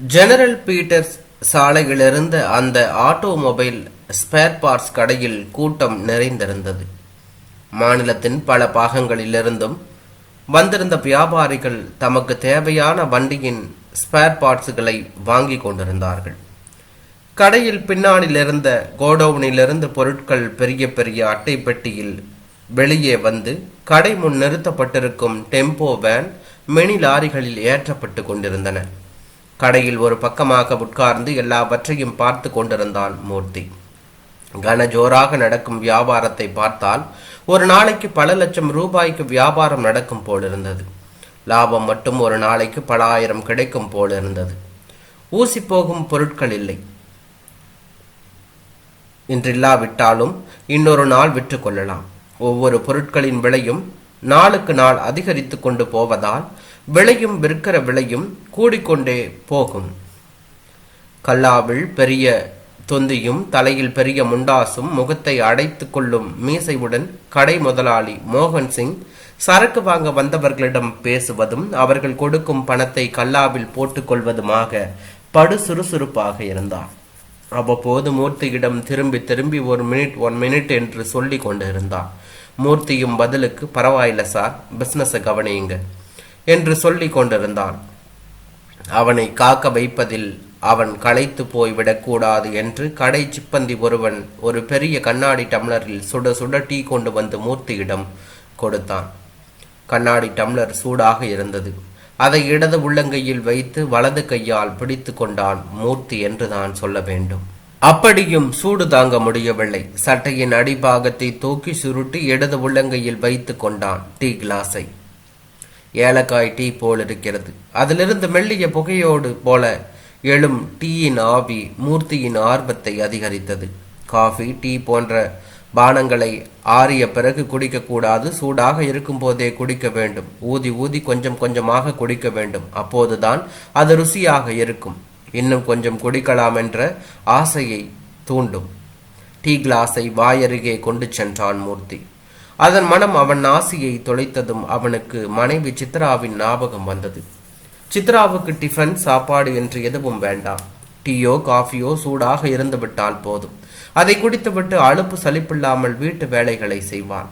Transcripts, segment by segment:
General Peter's சாலையிலிருந்த அந்த automobile spare parts கடையில் கூட்டம் நிறைந்திருந்தது. மாநிலத்தின் பல பாகங்களிலிருந்தும் வந்திருந்த வியாபாரிகள் தமக்கு தேவையான வண்டியின் ஸ்பேர் பார்ட்ஸுகளை வாங்கிக் கொண்டிருந்தார்கள். கடையில் பின்னாளிலிருந்த கோடவுனிலிருந்து பொருட்கள் பெரிய பெரிய அட்டை பெட்டியில் வெளியே வந்து கடை முன் நிறுத்தப்பட்டிருக்கும் டெம்போ வேன் மினி லாரிகளில் ஏற்றப்பட்டு கொண்டிருந்தன. கடையில் ஒரு பக்கமாக உட்கார்ந்து எல்லாவற்றையும் பார்த்து கொண்டிருந்தான் மூர்த்தி. கன ஜோராக நடக்கும் வியாபாரத்தை பார்த்தால் ஒரு நாளைக்கு பல லட்சம் ரூபாய்க்கு வியாபாரம் நடக்கும் போலிருந்தது. லாபம் மட்டும் ஒரு நாளைக்கு பல ஆயிரம் கிடைக்கும் போலிருந்தது. ஊசி போகும் பொருட்கள் இல்லை. இன்றில்லாவிட்டாலும் இன்னொரு நாள் விற்று கொள்ளலாம். ஒவ்வொரு பொருட்களின் விலையும் நாளுக்கு நாள் அதிகரித்து கொண்டு போவதால் விலையும் விற்கிற விலையும் கூடிக்கொண்டே போகும். கல்லாவில் பெரிய தொந்தியும் தலையில் பெரிய முண்டாசும் முகத்தை அடைத்து கொள்ளும் மீசையுடன் கடை முதலாளி மோகன் சிங் சரக்கு வாங்க வந்தவர்களிடம் பேசுவதும் அவர்கள் கொடுக்கும் பணத்தை கல்லாவில் போட்டுக்கொள்வதுமாக படு சுறுசுறுப்பாக இருந்தார். அவ்வப்போது மூர்த்தியிடம் திரும்பி திரும்பி ஒரு மினிட் ஒன் மினிட் என்று சொல்லி கொண்டிருந்தார். மூர்த்தியும் பதிலுக்கு பரவாயில்ல சார் பிஸ்னஸை கவனியுங்க என்று சொல்லி கொண்டிருந்தான். அவனை காக்க வைப்பதில் அவன் களைத்து போய் விடக்கூடாது என்று கடை சிப்பந்தி ஒருவன் ஒரு பெரிய கண்ணாடி டம்ளரில் சுட சுட டீ கொண்டு வந்து மூர்த்தியிடம் கொடுத்தான். கண்ணாடி டம்ளர் சூடாக இருந்தது. அதை இடது உள்ளங்கையில் வைத்து வலது கையால் பிடித்து கொண்டான் மூர்த்தி என்று தான் சொல்ல வேண்டும். அப்படியும் சூடு தாங்க முடியவில்லை. சட்டையின் அடிபாகத்தை தூக்கி சுருட்டி இடது உள்ளங்கையில் வைத்து கொண்டான் டீ கிளாஸை. ஏலக்காய் டீ போல் இருக்கிறது. அதிலிருந்து மெல்லிய புகையோடு போல எழும் டீயின் ஆவி மூர்த்தியின் ஆர்வத்தை அதிகரித்தது. காஃபி டீ போன்ற பானங்களை ஆறிய பிறகு குடிக்கக்கூடாது. சூடாக இருக்கும் போதே குடிக்க வேண்டும். ஊதி ஊதி கொஞ்சம் கொஞ்சமாக குடிக்க வேண்டும். அப்போதுதான் அது ருசியாக இருக்கும். இன்னும் கொஞ்சம் குடிக்கலாம் என்ற ஆசையை தூண்டும். டீ கிளாஸை வாயருகே கொண்டு சென்றான் மூர்த்தி. அதன் மனம் அவன் ஆசையை தொலைத்ததும் அவனுக்கு மனைவி சித்ராவின் ஞாபகம் வந்தது. சித்ராவுக்கு டிஃபன் சாப்பாடு என்று எதுவும் வேண்டாம். டீயோ காஃபியோ சூடாக இருந்துவிட்டால் போதும். அதை குடித்துவிட்டு அலுப்பு சலிப்பில்லாமல் வீட்டு வேலைகளை செய்வான்.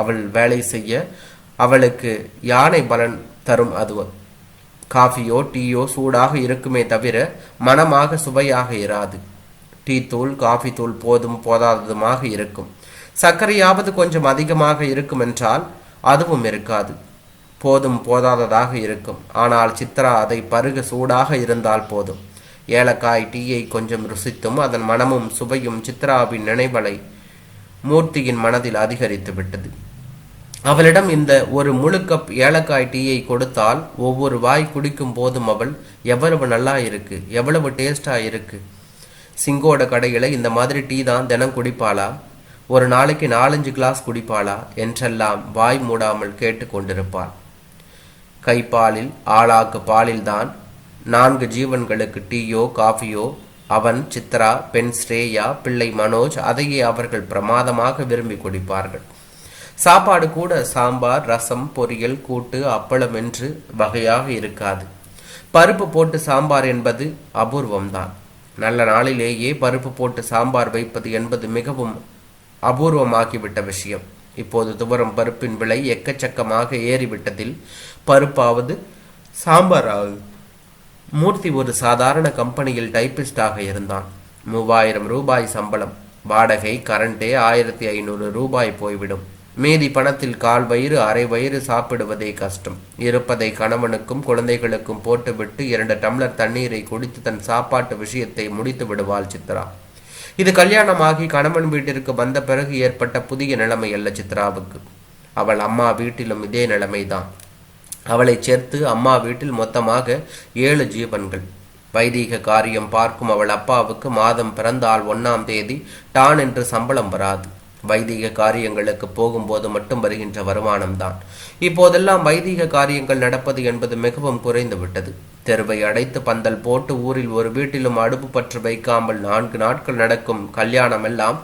அவள் வேலை செய்ய அவளுக்கு யானை பலன் தரும் அது காஃபியோ டீயோ சூடாக இருக்குமே தவிர மனமாக சுவையாக இராது. டீ தூள் காஃபி தூள் போதும் போதாததுமாக இருக்கும். சர்க்கரையாவது கொஞ்சம் அதிகமாக இருக்கும் என்றால் அதுவும் இருக்காது. போதும் போதாததாக இருக்கும். ஆனால் சித்ரா அதை பருக சூடாக இருந்தால் போதும். ஏலக்காய் டீயை கொஞ்சம் ருசித்தும் அதன் மனமும் சுவையும் சித்ராவின் நினைவலை மூர்த்தியின் மனதில் அதிகரித்து விட்டது. அவளிடம் இந்த ஒரு முழு கப் ஏலக்காய் டீயை கொடுத்தால் ஒவ்வொரு வாய் குடிக்கும் போதும் அவள் எவ்வளவு நல்லா இருக்கு எவ்வளவு டேஸ்டா இருக்கு. சிங்கோட கடையில் இந்த மாதிரி டீ தான் தினம் குடிப்பாளா? ஒரு நாளைக்கு நாலஞ்சு கிளாஸ் குடிப்பாளா? என்றெல்லாம் வாய் மூடாமல் கேட்டு கொண்டிருப்பாள். கைப்பாலில் ஆளாக்கு பாலில்தான் நான்கு ஜீவன்களுக்கு டீயோ காஃபியோ அவன் சித்ரா பெண் ஸ்ரேயா பிள்ளை மனோஜ் அதையே அவர்கள் பிரமாதமாக விரும்பி குடிப்பார்கள். சாப்பாடு கூட சாம்பார் ரசம் பொரியல் கூட்டு அப்பளம் என்று வகையாக இருக்காது. பருப்பு போட்டு சாம்பார் என்பது அபூர்வம்தான். நல்ல நாளிலேயே பருப்பு போட்டு சாம்பார் வைப்பது என்பது மிகவும் அபூர்வமாகிவிட்ட விஷயம். இப்போது துவரம் பருப்பின் விலை எக்கச்சக்கமாக ஏறிவிட்டதில் பருப்பாவது சாம்பாராவது. மூர்த்தி ஒரு சாதாரண கம்பெனியில் டைப்பிஸ்டாக இருந்தான். மூவாயிரம் ரூபாய் சம்பளம். வாடகை கரண்டே ஆயிரத்தி ஐநூறு ரூபாய் போய்விடும். மீதி பணத்தில் கால் வயிறு அரை வயிறு சாப்பிடுவதே கஷ்டம். இருப்பதை கணவனுக்கும் குழந்தைகளுக்கும் போட்டுவிட்டு இரண்டு டம்ளர் தண்ணீரை குடித்து தன் சாப்பாட்டு விஷயத்தை முடித்து விடுவாள் சித்ரா. இது கல்யாணமாகி கணவன் வீட்டிற்கு வந்த பிறகு ஏற்பட்ட புதிய நிலைமை அல்ல சித்ராவுக்கு. அவள் அம்மா வீட்டிலும் இதே நிலைமைதான். அவளை சேர்த்து அம்மா வீட்டில் மொத்தமாக ஏழு ஜீவன்கள். வைதீக காரியம் பார்க்கும் அவள் அப்பாவுக்கு மாதம் பிறந்தால் ஒன்னாம் தேதி டான் என்று சம்பளம் வராது. வைதிக காரியங்களுக்கு போகும்போது மட்டும் வருகின்ற வருமானம்தான். இப்போதெல்லாம் வைதிக காரியங்கள் நடப்பது என்பது மிகவும் குறைந்து விட்டது தெருவை அடைத்து பந்தல் போட்டு ஊரில் ஒரு வீட்டிலும் அடுப்பு பற்று வைக்காமல் நான்கு நாட்கள் நடக்கும் கல்யாணம் எல்லாம்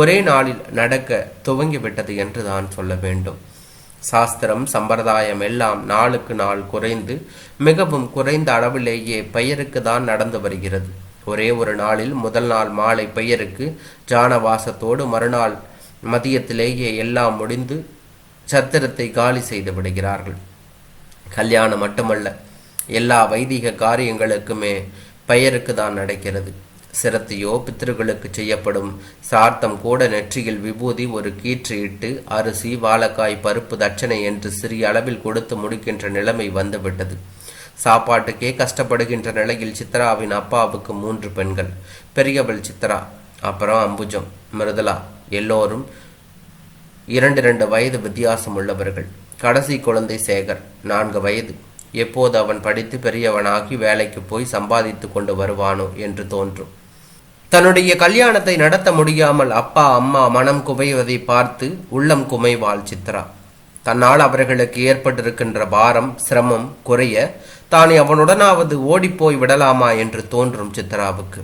ஒரே நாளில் நடக்க துவங்கிவிட்டது என்று தான் சொல்ல வேண்டும். சாஸ்திரம் சம்பிரதாயம் எல்லாம் நாளுக்கு நாள் குறைந்து மிகவும் குறைந்த அளவிலேயே பெயருக்கு தான் நடந்து வருகிறது. ஒரே ஒரு நாளில் முதல் நாள் மாலை பெயருக்கு ஜானவாசத்தோடு மறுநாள் மதியத்திலேயே எல்லாம் முடிந்து சத்திரத்தை காலி செய்து விடுகிறார்கள். கல்யாணம் மட்டுமல்ல எல்லா வைதிக காரியங்களுக்குமே பெயருக்கு தான் நடக்கிறது. சிரத்தையோ பித்திருக்களுக்கு செய்யப்படும் சார்த்தம் கூட நெற்றியில் விபூதி ஒரு கீற்று இட்டு அரிசி வாழைக்காய் பருப்பு தட்சணை என்று சிறிய அளவில் கொடுத்து முடிக்கின்ற நிலைமை வந்துவிட்டது. சாப்பாட்டுக்கே கஷ்டப்படுகின்ற நிலையில் சித்ராவின் அப்பாவுக்கு மூன்று பெண்கள் பெரியவள் சித்ரா அப்புறம் அம்புஜம் மிருதுலா எல்லோரும் இரண்டு இரண்டு வயது வித்தியாசம் உள்ளவர்கள். கடைசி குழந்தை சேகர் நான்கு வயது. எப்போது அவன் படித்து பெரியவனாகி வேலைக்கு போய் சம்பாதித்து கொண்டு வருவானோ என்று தோன்றும். தன்னுடைய கல்யாணத்தை நடத்த முடியாமல் அப்பா அம்மா மனம் குவைவதை பார்த்து உள்ளம் குமைவாள் சித்ரா. தன்னால் அவர்களுக்கு ஏற்பட்டிருக்கின்ற பாரம் சிரமம் குறைய தான் அவனுடனாவது ஓடிப்போய் விடலாமா என்று தோன்றும் சித்ராவுக்கு.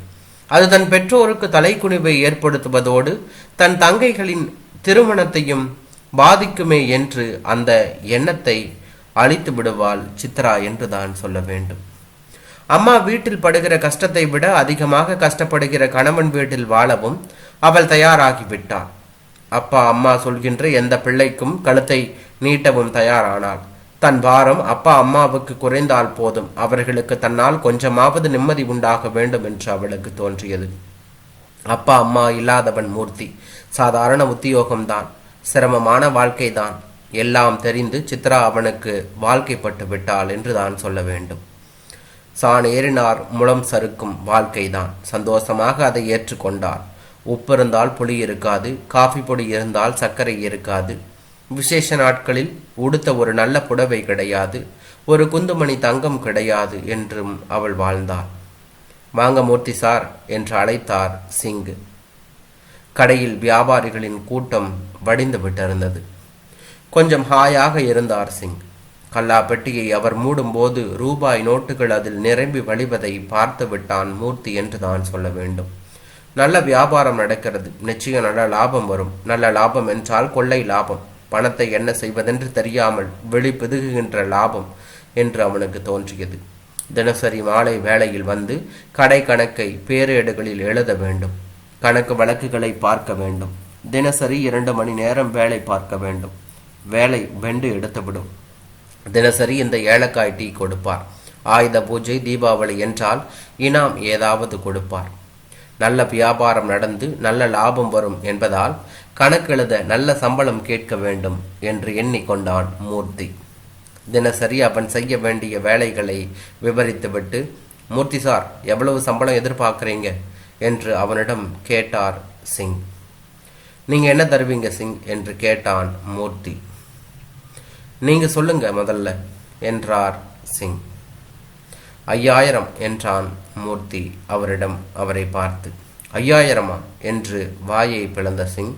அது தன் பெற்றோருக்கு தலைக்குனிவை ஏற்படுத்துவதோடு தன் தங்கைகளின் திருமணத்தையும் பாதிக்குமே என்று அந்த எண்ணத்தை அழித்து விடுவாள் சித்ரா என்று தான் சொல்ல வேண்டும். அம்மா வீட்டில் படுகிற கஷ்டத்தை விட அதிகமாக கஷ்டப்படுகிற கணவன் வீட்டில் வாழவும் அவள் தயாராகிவிட்டாள். அப்பா அம்மா சொல்கின்ற எந்த பிள்ளைக்கும் கழுத்தை நீட்டவும் தயாரானாள். தன் பாரம் அப்பா அம்மாவுக்கு குறைந்தால் போதும். அவர்களுக்கு தன்னால் கொஞ்சமாவது நிம்மதி உண்டாக வேண்டும் என்று அவளுக்கு தோன்றியது. அப்பா அம்மா இல்லாதவன் மூர்த்தி. சாதாரண உத்தியோகம்தான். சிரமமான வாழ்க்கைதான். எல்லாம் தெரிந்து சித்ரா அவனுக்கு வாழ்க்கைப்பட்டு விட்டாள் என்று தான் சொல்ல வேண்டும். சான் ஏறினார். முளம் சறுக்கும் வாழ்க்கைதான். சந்தோஷமாக அதை ஏற்றுக்கொண்டார். உப்பு இருந்தால் புளி இருக்காது. காஃபி பொடி இருந்தால் சர்க்கரை இருக்காது. விசேஷ நாட்களில் உடுத்த ஒரு நல்ல புடவை கிடையாது ஒரு குந்துமணி தங்கம் கிடையாது என்றும் அவள் வாழ்ந்தாள். வாங்க மூர்த்தி சார் என்று அழைத்தார் சிங் கடையில் வியாபாரிகளின் கூட்டம் வடிந்து விட்டிருந்தது. கொஞ்சம் ஹாயாக இருந்தார் சிங். கல்லா பெட்டியை அவர் மூடும்போது ரூபாய் நோட்டுகள் அதில் நிரம்பி வழிவதை பார்த்து விட்டான் மூர்த்தி என்று தான் சொல்ல வேண்டும். நல்ல வியாபாரம் நடக்கிறது. நிச்சயம் நல்ல லாபம் வரும். நல்ல லாபம் என்றால் கொள்ளை லாபம். பணத்தை என்ன செய்வதென்று தெரியாமல் வெளி பிதுகுகின்ற லாபம் என்று அவனுக்கு தோன்றியது. தினசரி மாலை வேளையில் வந்து கடை கணக்கை பேரேடுகளில் எழுத வேண்டும். கணக்கு வழக்குகளை பார்க்க வேண்டும். தினசரி இரண்டு மணி நேரம் வேலை பார்க்க வேண்டும். வேலை வெண்டு எடுத்துவிடும். தினசரி இந்த ஏலக்காய் டீ கொடுப்பார். ஆயுத பூஜை தீபாவளி என்றால் இனாம் ஏதாவது கொடுப்பார். நல்ல வியாபாரம் நடந்து நல்ல லாபம் வரும் என்பதால் கணக்கெழுத நல்ல சம்பளம் கேட்க வேண்டும் என்று எண்ணிக்கொண்டான் மூர்த்தி. தினசரி அவன் செய்ய வேண்டிய வேலைகளை விவரித்துவிட்டு மூர்த்தி சார் எவ்வளவு சம்பளம் எதிர்பார்க்குறீங்க? என்று அவனிடம் கேட்டார் சிங். நீங்கள் என்ன தருவீங்க சிங்? என்று கேட்டான் மூர்த்தி. நீங்கள் சொல்லுங்க முதல்ல என்றார் சிங். ஐயாயிரம் என்றான் மூர்த்தி அவரிடம் அவரை பார்த்து. ஐயாயிரமா? என்று வாயை பிளந்த சிங்.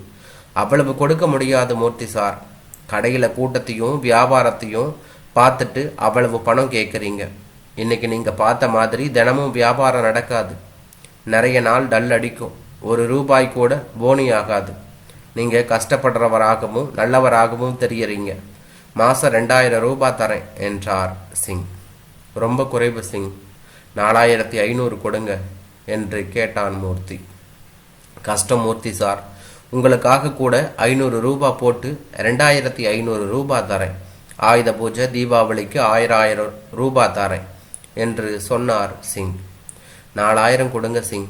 அவ்வளவு கொடுக்க முடியாது மூர்த்தி சார். கடையில் கூட்டத்தையும் வியாபாரத்தையும் பார்த்துட்டு அவ்வளவு பணம் கேட்குறீங்க. இன்னைக்கு நீங்கள் பார்த்த மாதிரி தினமும் வியாபாரம் நடக்காது. நிறைய நாள் டல் அடிக்கும். ஒரு ரூபாய் கூட போனி ஆகாது. நீங்கள் கஷ்டப்படுறவராகவும் நல்லவராகவும் தெரியறீங்க. மாதம் ரெண்டாயிரம் ரூபாய் தரேன் என்றார் சிங். ரொம்ப குறைவு சிங். நாலாயிரத்தி ஐநூறு கொடுங்க என்று கேட்டான் மூர்த்தி. கஷ்டம் மூர்த்தி சார் உங்களுக்காக கூட ஐநூறு ரூபாய் போட்டு ரெண்டாயிரத்தி ஐநூறு ரூபாய் தரேன். ஆயுத பூஜை தீபாவளிக்கு ஆயிரம் ஆயிரம் ரூபாய் தரேன் என்று சொன்னார் சிங். நாலாயிரம் கொடுங்க சிங்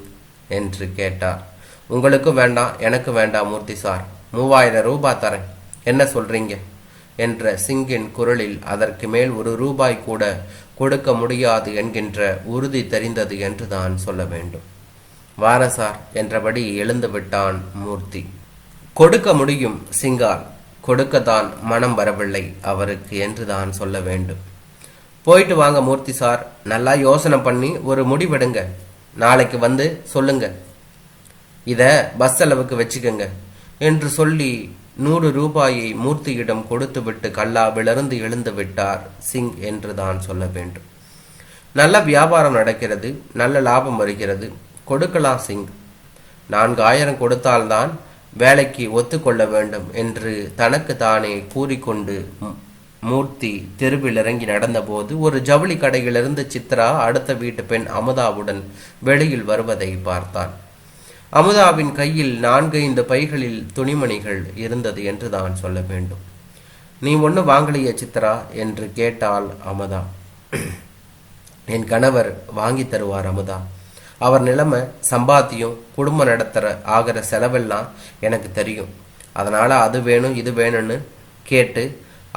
என்று கேட்டார். உங்களுக்கும் வேண்டாம் எனக்கு வேண்டாம் மூர்த்தி சார் மூவாயிரம் ரூபா தரேன். என்ன சொல்றீங்க? என்ற சிங்கின் குரலில் அதற்கு மேல் ஒரு ரூபாய் கூட கொடுக்க முடியாது என்கின்ற உறுதி தெரிந்தது என்று தான் சொல்ல வேண்டும். வாரசார் என்றபடி எழுந்து விட்டான் மூர்த்தி. கொடுக்க முடியும் சிங்கால் கொடுக்கத்தான் மனம் வரவில்லை அவருக்கு என்று தான் சொல்ல வேண்டும். போயிட்டு வாங்க மூர்த்தி சார். நல்லா யோசனை பண்ணி ஒரு முடிவெடுங்க. நாளைக்கு வந்து சொல்லுங்க. இத பஸ் செலவுக்கு வச்சுக்கோங்க என்று சொல்லி நூறு ரூபாயை மூர்த்தியிடம் கொடுத்துவிட்டு கல்லாவிலிருந்து எழுந்து விட்டார். சிங் என்று தான் சொல்ல வேண்டும். நல்ல வியாபாரம் நடக்கிறது நல்ல லாபம் வருகிறது. கொடுக்கலாம் சிங்? நான்கு ஆயிரம் கொடுத்தால்தான் வேலைக்கு ஒத்துக்கொள்ள வேண்டும் என்று தனக்கு தானே கூறிக்கொண்டு மூர்த்தி தெருவில் இறங்கி நடந்தபோது ஒரு ஜவுளி கடையிலிருந்து சித்ரா அடுத்த வீட்டு பெண் அமுதாவுடன் வெளியில் வருவதை பார்த்தான். அமுதாவின் கையில் நான்கைந்து பைகளில் துணிமணிகள் இருந்தது என்று தான் சொல்ல வேண்டும். நீ ஒன்று வாங்கலையே சித்ரா என்று கேட்டாள் அமுதா. என் கணவர் வாங்கி தருவார் அமுதா. அவர் நிலைமை சம்பாத்தியம் குடும்பம் நடத்துகிற ஆகிற செலவெல்லாம் எனக்கு தெரியும். அதனால் அது வேணும் இது வேணும்னு கேட்டு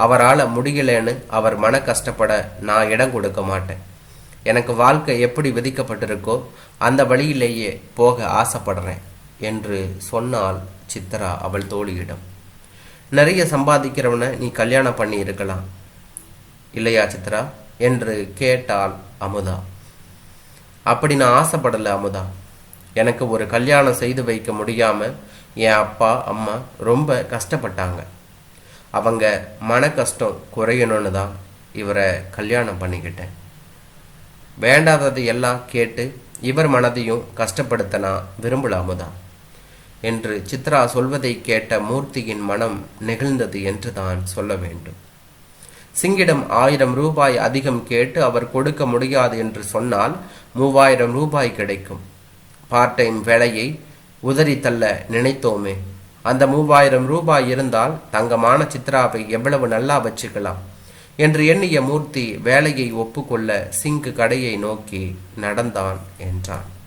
அவரால் முடியலன்னு அவர் மன கஷ்டப்பட நான் இடம் கொடுக்க மாட்டேன். எனக்கு வாழ்க்கை எப்படி விதிக்கப்பட்டிருக்கோ அந்த வழியிலேயே போக ஆசைப்படுறேன் என்று சொன்னாள் சித்ரா அவள் தோழியிடம். நிறைய சம்பாதிக்கிறவனை நீ கல்யாணம் பண்ணி இருக்கலாம். இல்லையா சித்ரா? என்று கேட்டாள் அமுதா. அப்படி நான் ஆசைப்படலை அமுதா. எனக்கு ஒரு கல்யாணம் செய்து வைக்க முடியாம என் அப்பா அம்மா ரொம்ப கஷ்டப்பட்டாங்க. அவங்க மன கஷ்டம் குறையணும்னு தான் இவரை கல்யாணம் பண்ணிக்கிட்டேன். வேண்டாதது எல்லாம் கேட்டு இவர் மனதையும் கஷ்டப்படுத்த நான் என்று சித்ரா சொல்வதை கேட்ட மூர்த்தியின் மனம் நெகிழ்ந்தது என்று தான் சொல்ல வேண்டும். சிங்கிடம் ஆயிரம் ரூபாய் அதிகம் கேட்டு அவர் கொடுக்க முடியாது என்று சொன்னால் மூவாயிரம் ரூபாய் கிடைக்கும். பார்ட் டைம் வேலையை உதறி தள்ள நினைத்தோமே. அந்த மூவாயிரம் ரூபாய் இருந்தால் தங்கமான சித்ராவை எவ்வளவு நல்லா வச்சுக்கலாம்? என்று எண்ணிய மூர்த்தி வேலையை ஒப்புக்கொள்ள சிங்கு கடையை நோக்கி நடந்தான் என்றான்.